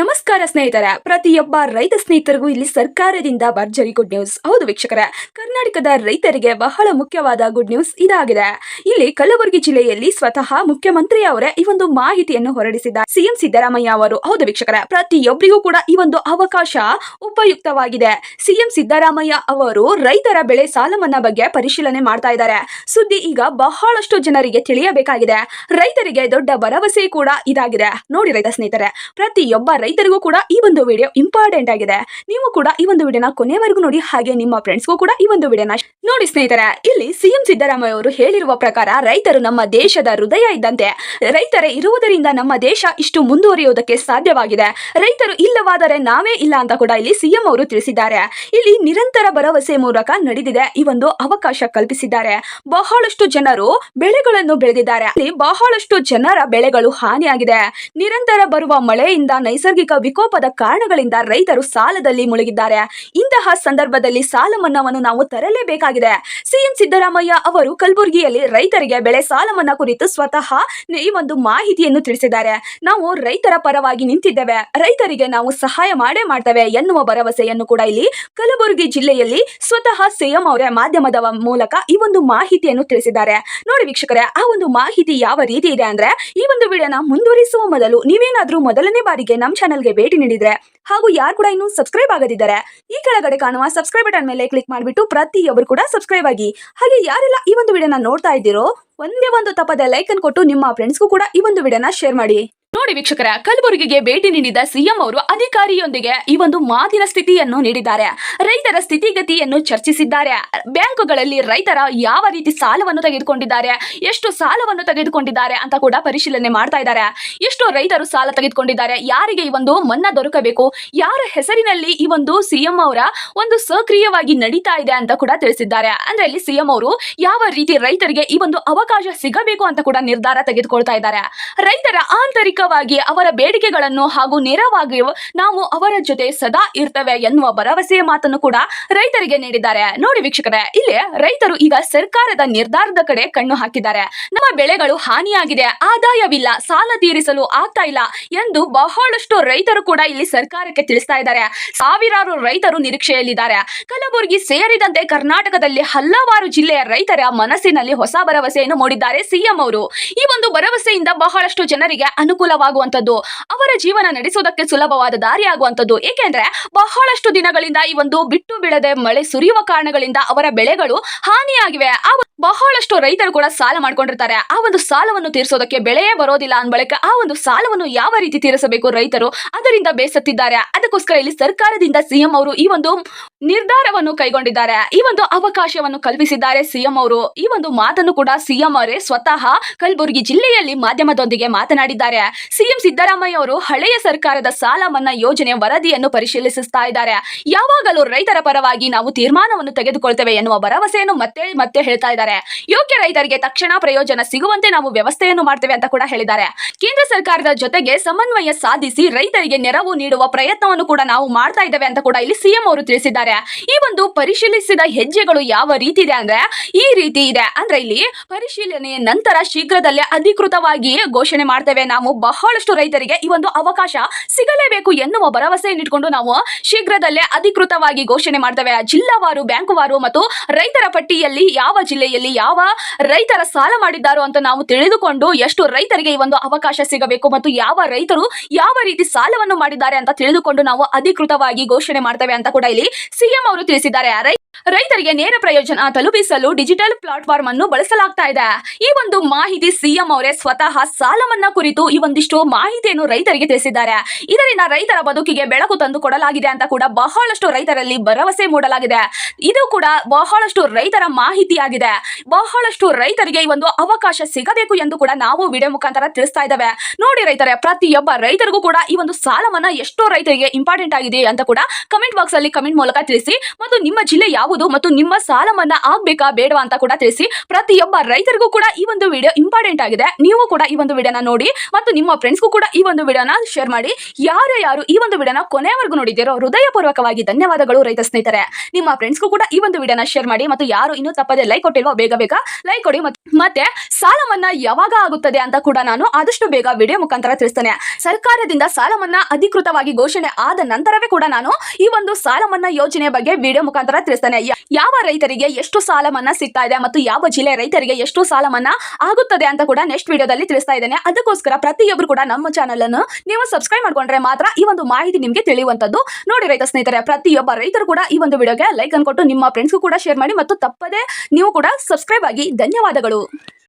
ನಮಸ್ಕಾರ ಸ್ನೇಹಿತರೆ. ಪ್ರತಿಯೊಬ್ಬ ರೈತ ಸ್ನೇಹಿತರಿಗೂ ಇಲ್ಲಿ ಸರ್ಕಾರದಿಂದ ಭರ್ಜರಿ ಗುಡ್ ನ್ಯೂಸ್ ಹೌದು ವೀಕ್ಷಕರೇ, ಕರ್ನಾಟಕದ ರೈತರಿಗೆ ಬಹಳ ಮುಖ್ಯವಾದ ಗುಡ್ ನ್ಯೂಸ್ ಇದಾಗಿದೆ. ಇಲ್ಲಿ ಕಲಬುರಗಿ ಜಿಲ್ಲೆಯಲ್ಲಿ ಸ್ವತಃ ಮುಖ್ಯಮಂತ್ರಿ ಅವರೇ ಈ ಒಂದು ಮಾಹಿತಿಯನ್ನು ಹೊರಡಿಸಿದ್ದಾರೆ. ಸಿಎಂ ಸಿದ್ದರಾಮಯ್ಯ ಅವರು. ಹೌದು ವೀಕ್ಷಕರೇ, ಪ್ರತಿಯೊಬ್ಬರಿಗೂ ಕೂಡ ಈ ಒಂದು ಅವಕಾಶ ಉಪಯುಕ್ತವಾಗಿದೆ. ಸಿಎಂ ಸಿದ್ದರಾಮಯ್ಯ ಅವರು ರೈತರ ಬೆಳೆ ಸಾಲ ಮನ್ನಾ ಬಗ್ಗೆ ಪರಿಶೀಲನೆ ಮಾಡ್ತಾ ಇದ್ದಾರೆ. ಸುದ್ದಿ ಈಗ ಬಹಳಷ್ಟು ಜನರಿಗೆ ತಿಳಿಯಬೇಕಾಗಿದೆ. ರೈತರಿಗೆ ದೊಡ್ಡ ಭರವಸೆ ಕೂಡ ಇದಾಗಿದೆ. ನೋಡಿ ರೈತ ಸ್ನೇಹಿತರೆ, ಪ್ರತಿಯೊಬ್ಬ ರೈತರಿಗೂ ಕೂಡ ಈ ಒಂದು ವಿಡಿಯೋ ಇಂಪಾರ್ಟೆಂಟ್ ಆಗಿದೆ. ನೀವು ಕೂಡ ಈ ಒಂದು ವಿಡಿಯೋನ ಕೊನೆವರೆಗೂ ನೋಡಿ. ಹಾಗೆ ನಿಮ್ಮ ಫ್ರೆಂಡ್ಸ್ಗೂ ಕೂಡ ಈ ಒಂದು ವಿಡಿಯೋನ ನೋಡಿ ಸ್ನೇಹಿತರೆ. ಇಲ್ಲಿ ಸಿಎಂ ಸಿದ್ದರಾಮಯ್ಯ ಅವರು ಹೇಳಿರುವ ಪ್ರಕಾರ ರೈತರು ನಮ್ಮ ದೇಶದ ಹೃದಯ ಇದ್ದಂತೆ ರೈತರೇ ಇರುವುದರಿಂದ ನಮ್ಮ ದೇಶ ಇಷ್ಟು ಮುಂದುವರಿಯುವುದಕ್ಕೆ ಸಾಧ್ಯವಾಗಿದೆ. ರೈತರು ಇಲ್ಲವಾದರೆ ನಾವೇ ಇಲ್ಲ ಅಂತ ಕೂಡ ಇಲ್ಲಿ ಸಿಎಂ ಅವರು ತಿಳಿಸಿದ್ದಾರೆ. ಇಲ್ಲಿ ನಿರಂತರ ಭರವಸೆ ಮೂಲಕ ನಡೆದಿದೆ ಈ ಒಂದು ಅವಕಾಶ ಕಲ್ಪಿಸಿದ್ದಾರೆ. ಬಹಳಷ್ಟು ಜನರು ಬೆಳೆಗಳನ್ನು ಬೆಳೆದಿದ್ದಾರೆ. ಇಲ್ಲಿ ಬಹಳಷ್ಟು ಜನರ ಬೆಳೆಗಳು ಹಾನಿಯಾಗಿದೆ. ನಿರಂತರ ಬರುವ ಮಳೆಯಿಂದ ನೈಸರ್ಗಿಕ ವಿಕೋಪದ ಕಾರಣಗಳಿಂದ ರೈತರು ಸಾಲದಲ್ಲಿ ಮುಳುಗಿದ್ದಾರೆ. ಇಂತಹ ಸಂದರ್ಭದಲ್ಲಿ ಸಾಲ ಮನ್ನಾವನ್ನು ನಾವು ತರಲೇಬೇಕಾಗಿದೆ. ಸಿಎಂ ಸಿದ್ದರಾಮಯ್ಯ ಅವರು ಕಲಬುರಗಿಯಲ್ಲಿ ರೈತರಿಗೆ ಬೆಳೆ ಸಾಲ ಮನ್ನಾ ಕುರಿತು ಸ್ವತಃ ಈ ಒಂದು ಮಾಹಿತಿಯನ್ನು ತಿಳಿಸಿದ್ದಾರೆ. ನಾವು ರೈತರ ಪರವಾಗಿ ನಿಂತಿದ್ದೇವೆ. ರೈತರಿಗೆ ನಾವು ಸಹಾಯ ಮಾಡೇ ಮಾಡ್ತೇವೆ ಎನ್ನುವ ಭರವಸೆಯನ್ನು ಕೂಡ ಇಲ್ಲಿ ಕಲಬುರಗಿ ಜಿಲ್ಲೆಯಲ್ಲಿ ಸ್ವತಃ ಸಿಎಂ ಅವರೇ ಮಾಧ್ಯಮದ ಮೂಲಕ ಈ ಒಂದು ಮಾಹಿತಿಯನ್ನು ತಿಳಿಸಿದ್ದಾರೆ. ನೋಡಿ ವೀಕ್ಷಕರೇ, ಆ ಒಂದು ಮಾಹಿತಿ ಯಾವ ರೀತಿ ಇದೆ ಅಂದ್ರೆ ಈ ಒಂದು ವಿಡಿಯೋನ ಮುಂದುವರಿಸುವ ಮೊದಲು ನೀವೇನಾದ್ರೂ ಮೊದಲನೇ ಬಾರಿಗೆ ನಮ್ಮ ಚಾನಲ್ಗೆ ಭೇಟಿ ನೀಡಿದ್ರೆ ಹಾಗೂ ಯಾರು ಕೂಡ ಇನ್ನೂ ಸಬ್ಸ್ಕ್ರೈಬ್ ಆಗದಿದ್ದಾರೆ ಈ ಕೆಳಗಡೆ ಕಾಣುವ ಸಬ್ಸ್ಕ್ರೈಬ್ ಬಟನ್ ಮೇಲೆ ಕ್ಲಿಕ್ ಮಾಡಿಬಿಟ್ಟು ಪ್ರತಿಯೊಬ್ಬರು ಕೂಡ ಸಬ್ಸ್ಕ್ರೈಬ್ ಆಗಿ. ಹಾಗೆ ಯಾರೆಲ್ಲ ಈ ಒಂದು ವಿಡಿಯೋನ ನೋಡ್ತಾ ಇದ್ದೀರೋ, ಒಂದೇ ಒಂದು ತಪ್ಪದೆ ಲೈಕ್ ಕೊಟ್ಟು ನಿಮ್ಮ ಫ್ರೆಂಡ್ಸ್ಗೂ ಕೂಡ ಈ ಒಂದು ವಿಡಿಯೋನ ಶೇರ್ ಮಾಡಿ. ನೋಡಿ ವೀಕ್ಷಕರ, ಕಲಬುರಗಿಗೆ ಭೇಟಿ ನೀಡಿದ ಸಿಎಂ ಅವರು ಅಧಿಕಾರಿಯೊಂದಿಗೆ ಈ ಒಂದು ಮಾತಿನ ಸ್ಥಿತಿಯನ್ನು ನೀಡಿದ್ದಾರೆ. ರೈತರ ಸ್ಥಿತಿಗತಿಯನ್ನು ಚರ್ಚಿಸಿದ್ದಾರೆ. ಬ್ಯಾಂಕುಗಳಲ್ಲಿ ರೈತರ ಯಾವ ರೀತಿ ಸಾಲವನ್ನು ತೆಗೆದುಕೊಂಡಿದ್ದಾರೆ, ಎಷ್ಟು ಸಾಲವನ್ನು ತೆಗೆದುಕೊಂಡಿದ್ದಾರೆ ಅಂತ ಕೂಡ ಪರಿಶೀಲನೆ ಮಾಡ್ತಾ ಇದ್ದಾರೆ. ಎಷ್ಟು ರೈತರು ಸಾಲ ತೆಗೆದುಕೊಂಡಿದ್ದಾರೆ, ಯಾರಿಗೆ ಈ ಒಂದು ಮನ್ನಾ ದೊರಕಬೇಕು, ಯಾರ ಹೆಸರಿನಲ್ಲಿ ಈ ಒಂದು ಸಿಎಂ ಅವರ ಒಂದು ಸಕ್ರಿಯವಾಗಿ ನಡೀತಾ ಇದೆ ಅಂತ ಕೂಡ ತಿಳಿಸಿದ್ದಾರೆ. ಅಂದ್ರೆ ಇಲ್ಲಿ ಸಿಎಂ ಅವರು ಯಾವ ರೀತಿ ರೈತರಿಗೆ ಈ ಒಂದು ಅವಕಾಶ ಸಿಗಬೇಕು ಅಂತ ಕೂಡ ನಿರ್ಧಾರ ತೆಗೆದುಕೊಳ್ತಾ ಇದ್ದಾರೆ. ರೈತರ ಆಂತರಿಕವಾಗಿ ಅವರ ಬೇಡಿಕೆಗಳನ್ನು ಹಾಗೂ ನೇರವಾಗಿ ನಾವು ಅವರ ಜೊತೆ ಸದಾ ಇರ್ತೇವೆ ಎನ್ನುವ ಭರವಸೆಯ ಮಾತನ್ನು ಕೂಡ ರೈತರಿಗೆ ನೀಡಿದ್ದಾರೆ. ನೋಡಿ ವೀಕ್ಷಕರೇ, ಇಲ್ಲಿ ರೈತರು ಈಗ ಸರ್ಕಾರದ ನಿರ್ಧಾರದ ಕಡೆ ಕಣ್ಣು ಹಾಕಿದ್ದಾರೆ. ನಮ್ಮ ಬೆಳೆಗಳು ಹಾನಿಯಾಗಿದೆ, ಆದಾಯವಿಲ್ಲ, ಸಾಲ ತೀರಿಸಲು ಆಗ್ತಾ ಇಲ್ಲ ಎಂದು ಬಹಳಷ್ಟು ರೈತರು ಕೂಡ ಇಲ್ಲಿ ಸರ್ಕಾರಕ್ಕೆ ತಿಳಿಸ್ತಾ ಇದ್ದಾರೆ. ಸಾವಿರಾರು ರೈತರು ನಿರೀಕ್ಷೆಯಲ್ಲಿದ್ದಾರೆ. ಕಲಬುರಗಿ ಸೇರಿದಂತೆ ಕರ್ನಾಟಕದಲ್ಲಿ ಹಲವಾರು ಜಿಲ್ಲೆಯ ರೈತರ ಮನಸ್ಸಿನಲ್ಲಿ ಹೊಸ ಭರವಸೆಯನ್ನು ಮೂಡಿದ್ದಾರೆ ಸಿಎಂ ಅವರು. ಈ ಒಂದು ಭರವಸೆಯಿಂದ ಬಹಳಷ್ಟು ಜನರಿಗೆ ಅನುಕೂಲವಾಗುವಂತದ್ದು ಅವರ ಜೀವನ ನಡೆಸುವುದಕ್ಕೆ ಸುಲಭವಾದ ದಾರಿ ಆಗುವಂತದ್ದು ಏಕೆಂದ್ರೆ ಬಹಳಷ್ಟು ದಿನಗಳಿಂದ ಈ ಒಂದು ಬಿಟ್ಟು ಬಿಡದೆ ಮಳೆ ಸುರಿಯುವ ಕಾರಣಗಳಿಂದ ಅವರ ಬೆಳೆಗಳು ಹಾನಿಯಾಗಿವೆ. ಆ ಬಹಳಷ್ಟು ರೈತರು ಕೂಡ ಸಾಲ ಮಾಡ್ಕೊಂಡಿರ್ತಾರೆ. ಆ ಒಂದು ಸಾಲವನ್ನು ತೀರಿಸೋದಕ್ಕೆ ಬೆಳೆಯೇ ಬರೋದಿಲ್ಲ ಅಂದ ಬಳಿಕ ಆ ಒಂದು ಸಾಲವನ್ನು ಯಾವ ರೀತಿ ತೀರಿಸಬೇಕು ರೈತರು ಅದರಿಂದ ಬೇಸತ್ತಿದ್ದಾರೆ. ಅದಕ್ಕೋಸ್ಕರ ಇಲ್ಲಿ ಸರ್ಕಾರದಿಂದ ಸಿಎಂ ಅವರು ಈ ಒಂದು ನಿರ್ಧಾರವನ್ನು ಕೈಗೊಂಡಿದ್ದಾರೆ. ಈ ಒಂದು ಅವಕಾಶವನ್ನು ಕಲ್ಪಿಸಿದ್ದಾರೆ ಸಿಎಂ ಅವರು. ಈ ಒಂದು ಮಾತನ್ನು ಕೂಡ ಸಿಎಂ ಅವರೇ ಸ್ವತಃ ಕಲಬುರಗಿ ಜಿಲ್ಲೆಯಲ್ಲಿ ಮಾಧ್ಯಮದೊಂದಿಗೆ ಮಾತನಾಡಿದ್ದಾರೆ. ಸಿಎಂ ಸಿದ್ದರಾಮಯ್ಯ ಅವರು ಹಳೆಯ ಸರ್ಕಾರದ ಸಾಲ ಮನ್ನಾ ಯೋಜನೆ ವರದಿಯನ್ನು ಪರಿಶೀಲಿಸುತ್ತಾ ಇದ್ದಾರೆ. ಯಾವಾಗಲೂ ರೈತರ ಪರವಾಗಿ ನಾವು ತೀರ್ಮಾನವನ್ನು ತೆಗೆದುಕೊಳ್ತೇವೆ ಎನ್ನುವ ಭರವಸೆಯನ್ನು ಮತ್ತೆ ಮತ್ತೆ ಹೇಳ್ತಾ ಇದ್ದಾರೆ. ಯೋಗ್ಯ ರೈತರಿಗೆ ತಕ್ಷಣ ಪ್ರಯೋಜನ ಸಿಗುವಂತೆ ನಾವು ವ್ಯವಸ್ಥೆಯನ್ನು ಮಾಡ್ತೇವೆ ಅಂತ ಕೂಡ ಹೇಳಿದ್ದಾರೆ. ಕೇಂದ್ರ ಸರ್ಕಾರದ ಜೊತೆಗೆ ಸಮನ್ವಯ ಸಾಧಿಸಿ ರೈತರಿಗೆ ನೆರವು ನೀಡುವ ಪ್ರಯತ್ನವನ್ನು ಕೂಡ ನಾವು ಮಾಡ್ತಾ ಇದ್ದೇವೆ ಅಂತ ಕೂಡ ಇಲ್ಲಿ ಸಿಎಂ ಅವರು ತಿಳಿಸಿದ್ದಾರೆ. ಈ ಒಂದು ಪರಿಶೀಲಿಸಿದ ಹೆಜ್ಜೆಗಳು ಯಾವ ರೀತಿ ಇದೆ ಅಂದ್ರೆ ಈ ರೀತಿ ಇದೆ. ಅಂದ್ರೆ ಇಲ್ಲಿ ಪರಿಶೀಲನೆಯ ನಂತರ ಶೀಘ್ರದಲ್ಲೇ ಅಧಿಕೃತವಾಗಿ ಘೋಷಣೆ ಮಾಡ್ತೇವೆ. ನಾವು ಬಹಳಷ್ಟು ರೈತರಿಗೆ ಈ ಒಂದು ಅವಕಾಶ ಸಿಗಲೇಬೇಕು ಎನ್ನುವ ಭರವಸೆಯನ್ನು ಇಟ್ಕೊಂಡು ನಾವು ಶೀಘ್ರದಲ್ಲೇ ಅಧಿಕೃತವಾಗಿ ಘೋಷಣೆ ಮಾಡ್ತೇವೆ. ಜಿಲ್ಲಾವಾರು, ಬ್ಯಾಂಕುವಾರು ಮತ್ತು ರೈತರ ಪಟ್ಟಿಯಲ್ಲಿ ಯಾವ ಜಿಲ್ಲೆಯಲ್ಲಿ ಯಾವ ರೈತರ ಸಾಲ ಮಾಡಿದ್ದಾರೋ ಅಂತ ನಾವು ತಿಳಿದುಕೊಂಡು ಎಷ್ಟು ರೈತರಿಗೆ ಈ ಒಂದು ಅವಕಾಶ ಸಿಗಬೇಕು ಮತ್ತು ಯಾವ ರೈತರು ಯಾವ ರೀತಿ ಸಾಲವನ್ನು ಮಾಡಿದ್ದಾರೆ ಅಂತ ತಿಳಿದುಕೊಂಡು ನಾವು ಅಧಿಕೃತವಾಗಿ ಘೋಷಣೆ ಮಾಡ್ತೇವೆ ಅಂತ ಕೂಡ ಇಲ್ಲಿ ಸಿಎಂ ಅವರು ತಿಳಿಸಿದ್ದಾರೆ. ರೈತರಿಗೆ ನೇರ ಪ್ರಯೋಜನ ತಲುಪಿಸಲು ಡಿಜಿಟಲ್ ಪ್ಲಾಟ್ಫಾರ್ಮ್ ಅನ್ನು ಬಳಸಲಾಗ್ತಾ ಇದೆ. ಈ ಒಂದು ಮಾಹಿತಿ ಸಿಎಂ ಅವರೇ ಸ್ವತಃ ಸಾಲ ಕುರಿತು ಈ ಒಂದಿಷ್ಟು ಮಾಹಿತಿಯನ್ನು ರೈತರಿಗೆ ತಿಳಿಸಿದ್ದಾರೆ. ಇದರಿಂದ ರೈತರ ಬದುಕಿಗೆ ಬೆಳಕು ತಂದು ಕೊಡಲಾಗಿದೆ ಅಂತ ಕೂಡ ಬಹಳಷ್ಟು ರೈತರಲ್ಲಿ ಭರವಸೆ ಮೂಡಲಾಗಿದೆ. ಇದು ಕೂಡ ಬಹಳಷ್ಟು ರೈತರ ಮಾಹಿತಿಯಾಗಿದೆ. ಬಹಳಷ್ಟು ರೈತರಿಗೆ ಈ ಒಂದು ಅವಕಾಶ ಸಿಗಬೇಕು ಎಂದು ಕೂಡ ನಾವು ವಿಡಿಯೋ ಮುಖಾಂತರ ತಿಳಿಸ್ತಾ ಇದ್ದೇವೆ. ನೋಡಿ ರೈತರೇ, ಪ್ರತಿಯೊಬ್ಬ ರೈತರಿಗೂ ಕೂಡ ಈ ಒಂದು ಸಾಲ ಮನ್ನಾ ಎಷ್ಟೋ ರೈತರಿಗೆ ಇಂಪಾರ್ಟೆಂಟ್ ಆಗಿದೆ ಅಂತ ಕೂಡ ಕಮೆಂಟ್ ಬಾಕ್ಸ್ ಅಲ್ಲಿ ಕಮೆಂಟ್ ಮೂಲಕ ತಿಳಿಸಿ ಮತ್ತು ನಿಮ್ಮ ಜಿಲ್ಲೆ ಯಾವುದು ಮತ್ತು ನಿಮ್ಮ ಸಾಲ ಮನ್ನಾ ಆಗ್ಬೇಕಾ ಬೇಡವಾ ಅಂತ ಕೂಡ ತಿಳಿಸಿ. ಪ್ರತಿಯೊಬ್ಬ ರೈತರಿಗೂ ಕೂಡ ಈ ಒಂದು ವಿಡಿಯೋ ಇಂಪಾರ್ಟೆಂಟ್ ಆಗಿದೆ. ನೀವು ಕೂಡ ಈ ಒಂದು ವಿಡಿಯೋನ ನೋಡಿ ಮತ್ತು ನಿಮ್ಮ ಫ್ರೆಂಡ್ಸ್ಗೂ ಕೂಡ ಈ ಒಂದು ವಿಡಿಯೋನ ಶೇರ್ ಮಾಡಿ. ಯಾರು ಯಾರು ಈ ಒಂದು ವಿಡಿಯೋನ ಕೊನೆವರೆಗೂ ನೋಡಿದ್ದೀರೋ ಹೃದಯಪೂರ್ವಕವಾಗಿ ಧನ್ಯವಾದಗಳು ರೈತ ಸ್ನೇಹಿತರೆ. ನಿಮ್ಮ ಫ್ರೆಂಡ್ಸ್ಗೂ ಕೂಡ ಈ ಒಂದು ವಿಡಿಯೋನ ಶೇರ್ ಮಾಡಿ ಮತ್ತು ಯಾರು ಇನ್ನೂ ತಪ್ಪದೆ ಲೈಕ್ ಕೊಟ್ಟಿಲ್ವೋ ಬೇಗ ಬೇಗ ಲೈಕ್ ಕೊಡಿ ಮತ್ತೆ ಸಾಲ ಮನ್ನಾ ಯಾವಾಗ ಆಗುತ್ತದೆ ಅಂತ ಕೂಡ ನಾನು ಆದಷ್ಟು ಬೇಗ ವಿಡಿಯೋ ಮುಖಾಂತರ ತಿಳಿಸ್ತೇನೆ. ಸರ್ಕಾರದಿಂದ ಸಾಲ ಅಧಿಕೃತವಾಗಿ ಘೋಷಣೆ ಆದ ನಂತರವೇ ಕೂಡ ನಾನು ಈ ಒಂದು ಸಾಲ ಮನ್ನಾ ಯೋಜನೆ ಬಗ್ಗೆ ವಿಡಿಯೋ ಮುಖಾಂತರ ತಿಳಿಸ್ತಾನೆ. ಯಾವ ರೈತರಿಗೆ ಎಷ್ಟು ಸಾಲ ಮನ್ನಾ ಸಿಗ್ತಾ ಇದೆ ಮತ್ತು ಯಾವ ಜಿಲ್ಲೆ ರೈತರಿಗೆ ಎಷ್ಟು ಸಾಲ ಮನ್ನಾ ಆಗುತ್ತದೆ ಅಂತ ಕೂಡ ನೆಕ್ಸ್ಟ್ ವಿಡಿಯೋದಲ್ಲಿ ತಿಳಿಸ್ತಾ ಇದ್ದೇನೆ. ಅದಕ್ಕೋಸ್ಕರ ಪ್ರತಿಯೊಬ್ಬರು ಕೂಡ ನಮ್ಮ ಚಾನಲ್ ಅನ್ನು ನೀವು ಸಬ್ಸ್ಕ್ರೈಬ್ ಮಾಡ್ಕೊಂಡ್ರೆ ಮಾತ್ರ ಈ ಒಂದು ಮಾಹಿತಿ ನಿಮಗೆ ತಿಳಿಯುವಂತದ್ದು ನೋಡಿ ರೈತ ಸ್ನೇಹಿತರೆ, ಪ್ರತಿಯೊಬ್ಬ ರೈತರು ಕೂಡ ಈ ಒಂದು ವಿಡಿಯೋಗೆ ಲೈಕ್ ಅನ್ಕೊಟ್ಟು ನಿಮ್ಮ ಫ್ರೆಂಡ್ಸ್ಗೂ ಕೂಡ ಶೇರ್ ಮಾಡಿ ಮತ್ತು ತಪ್ಪದೆ ನೀವು ಕೂಡ ಸಬ್ಸ್ಕ್ರೈಬ್ ಆಗಿ ಧನ್ಯವಾದಗಳು.